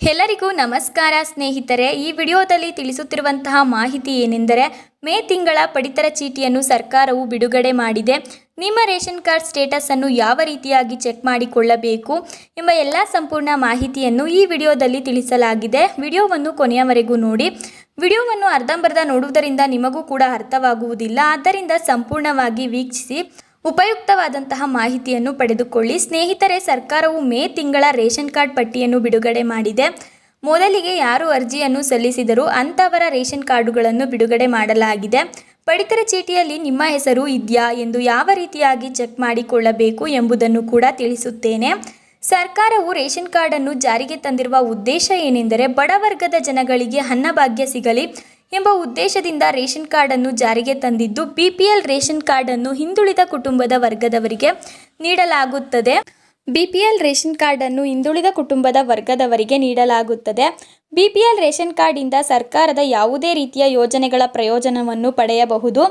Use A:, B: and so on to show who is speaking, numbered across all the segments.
A: ಎಲ್ಲರಿಗೂ ನಮಸ್ಕಾರ ಸ್ನೇಹಿತರೆ. ಈ ವಿಡಿಯೋದಲ್ಲಿ ತಿಳಿಸುತ್ತಿರುವಂತಹ ಮಾಹಿತಿ ಏನೆಂದರೆ, ಮೇ ತಿಂಗಳ ಪಡಿತರ ಚೀಟಿಯನ್ನು ಸರ್ಕಾರವು ಬಿಡುಗಡೆ ಮಾಡಿದೆ. ನಿಮ್ಮ ರೇಷನ್ ಕಾರ್ಡ್ ಸ್ಟೇಟಸನ್ನು ಯಾವ ರೀತಿಯಾಗಿ ಚೆಕ್ ಮಾಡಿಕೊಳ್ಳಬೇಕು ಎಂಬ ಎಲ್ಲ ಸಂಪೂರ್ಣ ಮಾಹಿತಿಯನ್ನು ಈ ವಿಡಿಯೋದಲ್ಲಿ ತಿಳಿಸಲಾಗಿದೆ. ವಿಡಿಯೋವನ್ನು ಕೊನೆಯವರೆಗೂ ನೋಡಿ. ವಿಡಿಯೋವನ್ನು ಅರ್ಧಂಬರ್ಧ ನೋಡುವುದರಿಂದ ನಿಮಗೂ ಕೂಡ ಅರ್ಥವಾಗುವುದಿಲ್ಲ. ಆದ್ದರಿಂದ ಸಂಪೂರ್ಣವಾಗಿ ವೀಕ್ಷಿಸಿ. ಉಪಯುಕ್ತವಾದಂತಹ ಮಾಹಿತಿಯನ್ನು ಪಡೆದುಕೊಳ್ಳಿ. ಸ್ನೇಹಿತರೆ, ಸರ್ಕಾರವು ಮೇ ತಿಂಗಳ ರೇಷನ್ ಕಾರ್ಡ್ ಪಟ್ಟಿಯನ್ನು ಬಿಡುಗಡೆ ಮಾಡಿದೆ. ಮೊದಲಿಗೆ ಯಾರು ಅರ್ಜಿಯನ್ನು ಸಲ್ಲಿಸಿದರೂ ಅಂಥವರ ರೇಷನ್ ಕಾರ್ಡುಗಳನ್ನು ಬಿಡುಗಡೆ ಮಾಡಲಾಗಿದೆ. ಪಡಿತರ ಚೀಟಿಯಲ್ಲಿ ನಿಮ್ಮ ಹೆಸರು ಇದೆಯಾ ಎಂದು ಯಾವ ರೀತಿಯಾಗಿ ಚೆಕ್ ಮಾಡಿಕೊಳ್ಳಬೇಕು ಎಂಬುದನ್ನು ಕೂಡ ತಿಳಿಸುತ್ತೇನೆ. ಸರ್ಕಾರವು ರೇಷನ್ ಕಾರ್ಡನ್ನು ಜಾರಿಗೆ ತಂದಿರುವ ಉದ್ದೇಶ ಏನೆಂದರೆ ಬಡವರ್ಗದ ಜನಗಳಿಗೆ ಅನ್ನಭಾಗ್ಯ ಸಿಗಲಿ ಎಂಬ ಉದ್ದೇಶದಿಂದ ರೇಷನ್ ಕಾರ್ಡನ್ನು ಜಾರಿಗೆ ತಂದಿದ್ದು ಬಿಪಿಎಲ್ ರೇಷನ್ ಕಾರ್ಡನ್ನು ಹಿಂದುಳಿದ ಕುಟುಂಬದ ವರ್ಗದವರಿಗೆ ನೀಡಲಾಗುತ್ತದೆ. ಬಿಪಿಎಲ್ ರೇಷನ್ ಕಾರ್ಡನ್ನು ಹಿಂದುಳಿದ ಕುಟುಂಬದ ವರ್ಗದವರಿಗೆ ನೀಡಲಾಗುತ್ತದೆ. ಬಿಪಿಎಲ್ ರೇಷನ್ ಕಾರ್ಡಿಂದ ಸರ್ಕಾರದ ಯಾವುದೇ ರೀತಿಯ ಯೋಜನೆಗಳ ಪ್ರಯೋಜನವನ್ನು ಪಡೆಯಬಹುದು.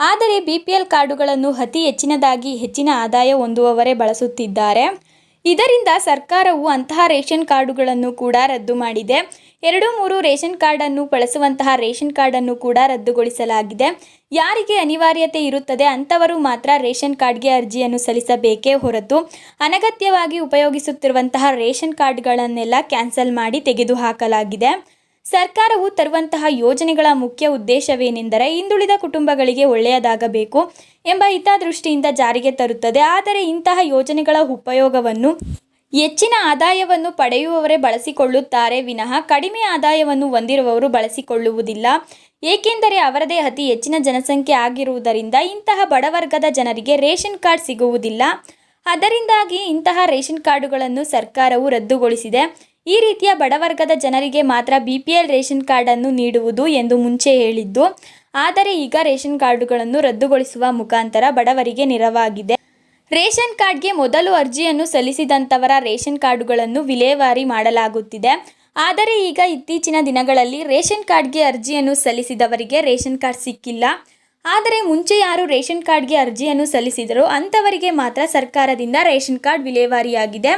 A: ಆದರೆ ಬಿಪಿಎಲ್ ಕಾರ್ಡುಗಳನ್ನು ಅತಿ ಹೆಚ್ಚಿನದಾಗಿ ಹೆಚ್ಚಿನ ಆದಾಯ ಹೊಂದುವವರೇ ಬಳಸುತ್ತಿದ್ದಾರೆ. ಇದರಿಂದ ಸರ್ಕಾರವು ಅಂತಹ ರೇಷನ್ ಕಾರ್ಡುಗಳನ್ನು ಕೂಡ ರದ್ದು ಮಾಡಿದೆ. ಎರಡು ಮೂರು ರೇಷನ್ ಕಾರ್ಡನ್ನು ಬಳಸುವಂತಹ ರೇಷನ್ ಕಾರ್ಡನ್ನು ಕೂಡ ರದ್ದುಗೊಳಿಸಲಾಗಿದೆ. ಯಾರಿಗೆ ಅನಿವಾರ್ಯತೆ ಇರುತ್ತದೆ ಅಂಥವರು ಮಾತ್ರ ರೇಷನ್ ಕಾರ್ಡ್ಗೆ ಅರ್ಜಿಯನ್ನು ಸಲ್ಲಿಸಬೇಕೇ ಹೊರತು ಅನಗತ್ಯವಾಗಿ ಉಪಯೋಗಿಸುತ್ತಿರುವಂತಹ ರೇಷನ್ ಕಾರ್ಡ್ಗಳನ್ನೆಲ್ಲ ಕ್ಯಾನ್ಸಲ್ ಮಾಡಿ ತೆಗೆದುಹಾಕಲಾಗಿದೆ. ಸರ್ಕಾರವು ತರುವಂತಹ ಯೋಜನೆಗಳ ಮುಖ್ಯ ಉದ್ದೇಶವೇನೆಂದರೆ ಹಿಂದುಳಿದ ಕುಟುಂಬಗಳಿಗೆ ಒಳ್ಳೆಯದಾಗಬೇಕು ಎಂಬ ಹಿತದೃಷ್ಟಿಯಿಂದ ಜಾರಿಗೆ ತರುತ್ತದೆ. ಆದರೆ ಇಂತಹ ಯೋಜನೆಗಳ ಉಪಯೋಗವನ್ನು ಹೆಚ್ಚಿನ ಆದಾಯವನ್ನು ಪಡೆಯುವವರೇ ಬಳಸಿಕೊಳ್ಳುತ್ತಾರೆ. ವಿನಃ ಕಡಿಮೆ ಆದಾಯವನ್ನು ಹೊಂದಿರುವವರು ಬಳಸಿಕೊಳ್ಳುವುದಿಲ್ಲ. ಏಕೆಂದರೆ ಅವರದೇ ಅತಿ ಹೆಚ್ಚಿನ ಜನಸಂಖ್ಯೆ ಆಗಿರುವುದರಿಂದ ಇಂತಹ ಬಡವರ್ಗದ ಜನರಿಗೆ ರೇಷನ್ ಕಾರ್ಡ್ ಸಿಗುವುದಿಲ್ಲ. ಅದರಿಂದಾಗಿ ಇಂತಹ ರೇಷನ್ ಕಾರ್ಡುಗಳನ್ನು ಸರ್ಕಾರವು ರದ್ದುಗೊಳಿಸಿದೆ. ಈ ರೀತಿಯ ಬಡವರ್ಗದ ಜನರಿಗೆ ಮಾತ್ರ ಬಿ ಪಿ ಎಲ್ ರೇಷನ್ ಕಾರ್ಡನ್ನು ನೀಡುವುದು ಎಂದು ಮುಂಚೆ ಹೇಳಿದ್ದು, ಆದರೆ ಈಗ ರೇಷನ್ ಕಾರ್ಡುಗಳನ್ನು ರದ್ದುಗೊಳಿಸುವ ಮುಖಾಂತರ ಬಡವರಿಗೆ ನೆರವಾಗಿದೆ. ರೇಷನ್ ಕಾರ್ಡ್ಗೆ ಮೊದಲು ಅರ್ಜಿಯನ್ನು ಸಲ್ಲಿಸಿದಂಥವರ ರೇಷನ್ ಕಾರ್ಡುಗಳನ್ನು ವಿಲೇವಾರಿ ಮಾಡಲಾಗುತ್ತಿದೆ. ಆದರೆ ಈಗ ಇತ್ತೀಚಿನ ದಿನಗಳಲ್ಲಿ ರೇಷನ್ ಕಾರ್ಡ್ಗೆ ಅರ್ಜಿಯನ್ನು ಸಲ್ಲಿಸಿದವರಿಗೆ ರೇಷನ್ ಕಾರ್ಡ್ ಸಿಕ್ಕಿಲ್ಲ. ಆದರೆ ಮುಂಚೆ ಯಾರು ರೇಷನ್ ಕಾರ್ಡ್ಗೆ ಅರ್ಜಿಯನ್ನು ಸಲ್ಲಿಸಿದರೋ ಅಂಥವರಿಗೆ ಮಾತ್ರ ಸರ್ಕಾರದಿಂದ ರೇಷನ್ ಕಾರ್ಡ್ ವಿಲೇವಾರಿಯಾಗಿದೆ.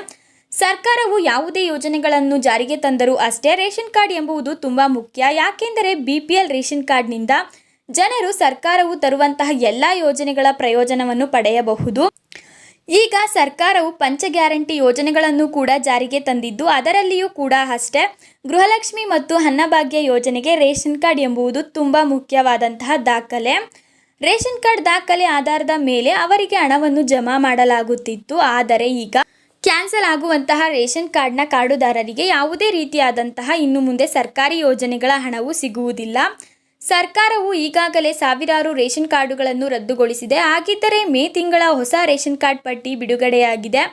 A: ಸರ್ಕಾರವು ಯಾವುದೇ ಯೋಜನೆಗಳನ್ನು ಜಾರಿಗೆ ತಂದರೂ ಅಷ್ಟೇ ರೇಷನ್ ಕಾರ್ಡ್ ಎಂಬುದು ತುಂಬ ಮುಖ್ಯ. ಯಾಕೆಂದರೆ ಬಿ ಪಿ ಎಲ್ ರೇಷನ್ ಕಾರ್ಡ್ನಿಂದ ಜನರು ಸರ್ಕಾರವು ತರುವಂತಹ ಎಲ್ಲ ಯೋಜನೆಗಳ ಪ್ರಯೋಜನವನ್ನು ಪಡೆಯಬಹುದು. ಈಗ ಸರ್ಕಾರವು ಪಂಚ ಗ್ಯಾರಂಟಿ ಯೋಜನೆಗಳನ್ನು ಕೂಡ ಜಾರಿಗೆ ತಂದಿದ್ದು, ಅದರಲ್ಲಿಯೂ ಕೂಡ ಅಷ್ಟೇ ಗೃಹಲಕ್ಷ್ಮಿ ಮತ್ತು ಅನ್ನಭಾಗ್ಯ ಯೋಜನೆಗೆ ರೇಷನ್ ಕಾರ್ಡ್ ಎಂಬುದು ತುಂಬ ಮುಖ್ಯವಾದಂತಹ ದಾಖಲೆ. ರೇಷನ್ ಕಾರ್ಡ್ ದಾಖಲೆ ಆಧಾರದ ಮೇಲೆ ಅವರಿಗೆ ಹಣವನ್ನು ಜಮಾ ಮಾಡಲಾಗುತ್ತಿತ್ತು. ಆದರೆ ಈಗ ಕ್ಯಾನ್ಸಲ್ ಆಗುವಂತಹ ರೇಷನ್ ಕಾರ್ಡ್ನ ಕಾರ್ಡುದಾರರಿಗೆ ಯಾವುದೇ ರೀತಿಯಾದಂತಹ ಇನ್ನು ಮುಂದೆ ಸರ್ಕಾರಿ ಯೋಜನೆಗಳ ಹಣವು ಸಿಗುವುದಿಲ್ಲ. ಸರ್ಕಾರವು ಈಗಾಗಲೇ ಸಾವಿರಾರು ರೇಷನ್ ಕಾರ್ಡುಗಳನ್ನು ರದ್ದುಗೊಳಿಸಿದೆ. ಹಾಗಿದ್ದರೆ ಮೇ ತಿಂಗಳ ಹೊಸ ರೇಷನ್ ಕಾರ್ಡ್ ಪಟ್ಟಿ ಬಿಡುಗಡೆಯಾಗಿದೆ.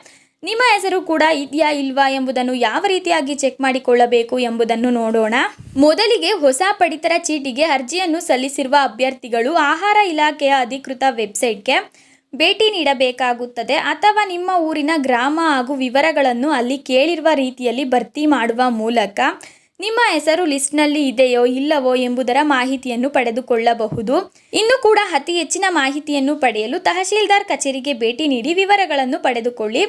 A: ನಿಮ್ಮ ಹೆಸರು ಕೂಡ ಇದೆಯಾ ಇಲ್ವಾ ಎಂಬುದನ್ನು ಯಾವ ರೀತಿಯಾಗಿ ಚೆಕ್ ಮಾಡಿಕೊಳ್ಳಬೇಕು ಎಂಬುದನ್ನು ನೋಡೋಣ. ಮೊದಲಿಗೆ ಹೊಸ ಪಡಿತರ ಚೀಟಿಗೆ ಅರ್ಜಿಯನ್ನು ಸಲ್ಲಿಸಿರುವ ಅಭ್ಯರ್ಥಿಗಳು ಆಹಾರ ಇಲಾಖೆಯ ಅಧಿಕೃತ ವೆಬ್ಸೈಟ್ಗೆ ಭೇಟಿ ನೀಡಬೇಕಾಗುತ್ತದೆ. ಅಥವಾ ನಿಮ್ಮ ಊರಿನ ಗ್ರಾಮ ಹಾಗೂ ವಿವರಗಳನ್ನು ಅಲ್ಲಿ ಕೇಳಿರುವ ರೀತಿಯಲ್ಲಿ ಭರ್ತಿ ಮಾಡುವ ಮೂಲಕ ನಿಮ್ಮ ಹೆಸರು ಲಿಸ್ಟ್ನಲ್ಲಿ ಇದೆಯೋ ಇಲ್ಲವೋ ಎಂಬುದರ ಮಾಹಿತಿಯನ್ನು ಪಡೆದುಕೊಳ್ಳಬಹುದು. ಇನ್ನು ಕೂಡ ಅತಿ ಹೆಚ್ಚಿನ ಮಾಹಿತಿಯನ್ನು ಪಡೆಯಲು ತಹಶೀಲ್ದಾರ್ ಕಚೇರಿಗೆ ಭೇಟಿ ನೀಡಿ ವಿವರಗಳನ್ನು ಪಡೆದುಕೊಳ್ಳಿ.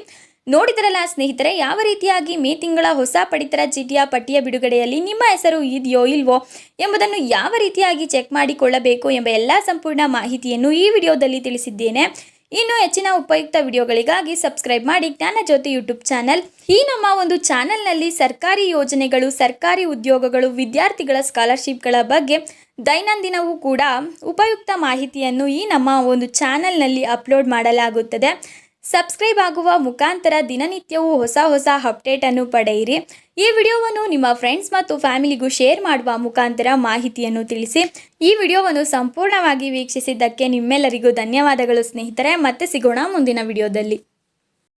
A: ನೋಡಿದರಲ್ಲ ಸ್ನೇಹಿತರೆ, ಯಾವ ರೀತಿಯಾಗಿ ಮೇ ತಿಂಗಳ ಹೊಸ ಪಡಿತರ ಚೀಟಿಯ ಪಟ್ಟಿಯ ಬಿಡುಗಡೆಯಲ್ಲಿ ನಿಮ್ಮ ಹೆಸರು ಇದೆಯೋ ಇಲ್ವೋ ಎಂಬುದನ್ನು ಯಾವ ರೀತಿಯಾಗಿ ಚೆಕ್ ಮಾಡಿಕೊಳ್ಳಬೇಕು ಎಂಬ ಎಲ್ಲ ಸಂಪೂರ್ಣ ಮಾಹಿತಿಯನ್ನು ಈ ವಿಡಿಯೋದಲ್ಲಿ ತಿಳಿಸಿದ್ದೇನೆ. ಇನ್ನು ಹೆಚ್ಚಿನ ಉಪಯುಕ್ತ ವಿಡಿಯೋಗಳಿಗಾಗಿ ಸಬ್ಸ್ಕ್ರೈಬ್ ಮಾಡಿ ಜ್ಞಾನ ಜ್ಯೋತಿ ಯೂಟ್ಯೂಬ್ ಚಾನಲ್. ಈ ನಮ್ಮ ಒಂದು ಚಾನಲ್ನಲ್ಲಿ ಸರ್ಕಾರಿ ಯೋಜನೆಗಳು, ಸರ್ಕಾರಿ ಉದ್ಯೋಗಗಳು, ವಿದ್ಯಾರ್ಥಿಗಳ ಸ್ಕಾಲರ್ಶಿಪ್ಗಳ ಬಗ್ಗೆ ದೈನಂದಿನವೂ ಕೂಡ ಉಪಯುಕ್ತ ಮಾಹಿತಿಯನ್ನು ಈ ನಮ್ಮ ಒಂದು ಚಾನಲ್ನಲ್ಲಿ ಅಪ್ಲೋಡ್ ಮಾಡಲಾಗುತ್ತದೆ. ಸಬ್ಸ್ಕ್ರೈಬ್ ಆಗುವ ಮುಖಾಂತರ ದಿನನಿತ್ಯವೂ ಹೊಸ ಹೊಸ ಅಪ್ಡೇಟನ್ನು ಪಡೆಯಿರಿ. ಈ ವಿಡಿಯೋವನ್ನು ನಿಮ್ಮ ಫ್ರೆಂಡ್ಸ್ ಮತ್ತು ಫ್ಯಾಮಿಲಿಗೂ ಶೇರ್ ಮಾಡುವ ಮುಖಾಂತರ ಮಾಹಿತಿಯನ್ನು ತಿಳಿಸಿ. ಈ ವಿಡಿಯೋವನ್ನು ಸಂಪೂರ್ಣವಾಗಿ ವೀಕ್ಷಿಸಿದ್ದಕ್ಕೆ ನಿಮ್ಮೆಲ್ಲರಿಗೂ ಧನ್ಯವಾದಗಳು ಸ್ನೇಹಿತರೆ. ಮತ್ತೆ ಸಿಗೋಣ ಮುಂದಿನ ವಿಡಿಯೋದಲ್ಲಿ.